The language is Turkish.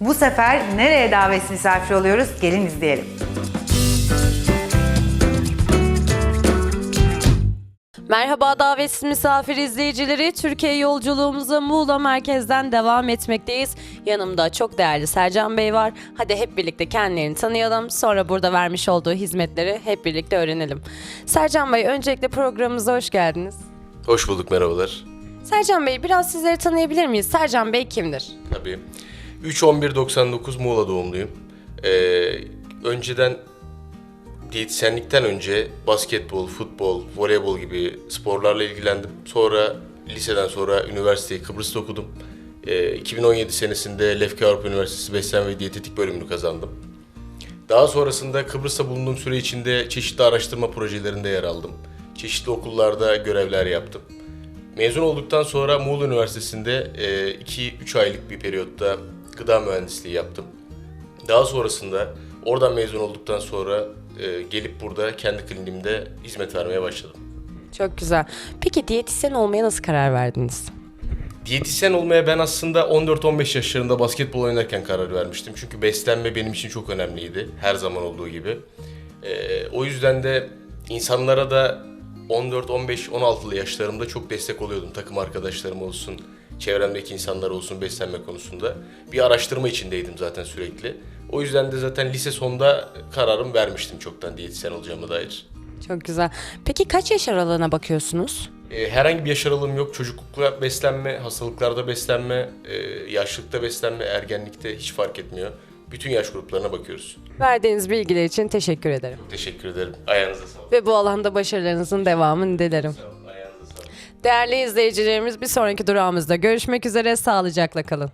Bu sefer nereye davet misafir oluyoruz? Gelin izleyelim. Merhaba davetsiz misafir izleyicileri. Türkiye yolculuğumuza Muğla merkezden devam etmekteyiz. Yanımda çok değerli Sercan Bey var. Hadi hep birlikte kendilerini tanıyalım. Sonra burada vermiş olduğu hizmetleri hep birlikte öğrenelim. Sercan Bey öncelikle programımıza hoş geldiniz. Hoş bulduk, merhabalar. Sercan Bey biraz sizleri tanıyabilir miyiz? Sercan Bey kimdir? Tabii. 3-11-99 Muğla doğumluyum. Ee, önceden diyetisyenlikten önce basketbol, futbol, voleybol gibi sporlarla ilgilendim. Sonra liseden sonra üniversiteyi Kıbrıs'ta okudum. Ee, 2017 senesinde Lefke Avrupa Üniversitesi Beslenme ve Diyetetik bölümünü kazandım. Daha sonrasında Kıbrıs'ta bulunduğum süre içinde çeşitli araştırma projelerinde yer aldım. Çeşitli okullarda görevler yaptım. Mezun olduktan sonra Muğla Üniversitesi'nde 2-3 aylık bir periyotta gıda mühendisliği yaptım. Daha sonrasında oradan mezun olduktan sonra e, gelip burada kendi kliniğimde hizmet vermeye başladım. Çok güzel. Peki diyetisyen olmaya nasıl karar verdiniz? Diyetisyen olmaya ben aslında 14-15 yaşlarında basketbol oynarken karar vermiştim. Çünkü beslenme benim için çok önemliydi. Her zaman olduğu gibi. Ee, o yüzden de insanlara da 14-15-16'lı yaşlarımda çok destek oluyordum. Takım arkadaşlarım olsun, çevremdeki insanlar olsun beslenme konusunda. Bir araştırma içindeydim zaten sürekli. O yüzden de zaten lise sonunda kararımı vermiştim çoktan diyetisyen olacağıma dair. Çok güzel. Peki kaç yaş aralığına bakıyorsunuz? E, herhangi bir yaş aralığım yok. Çocuklukta beslenme, hastalıklarda beslenme, e, yaşlılıkta beslenme, ergenlikte hiç fark etmiyor. Bütün yaş gruplarına bakıyoruz. Verdiğiniz bilgiler için teşekkür ederim. Teşekkür ederim. Ayağınıza sağlık. Ve bu alanda başarılarınızın devamını dilerim. Değerli izleyicilerimiz bir sonraki durağımızda görüşmek üzere sağlıcakla kalın.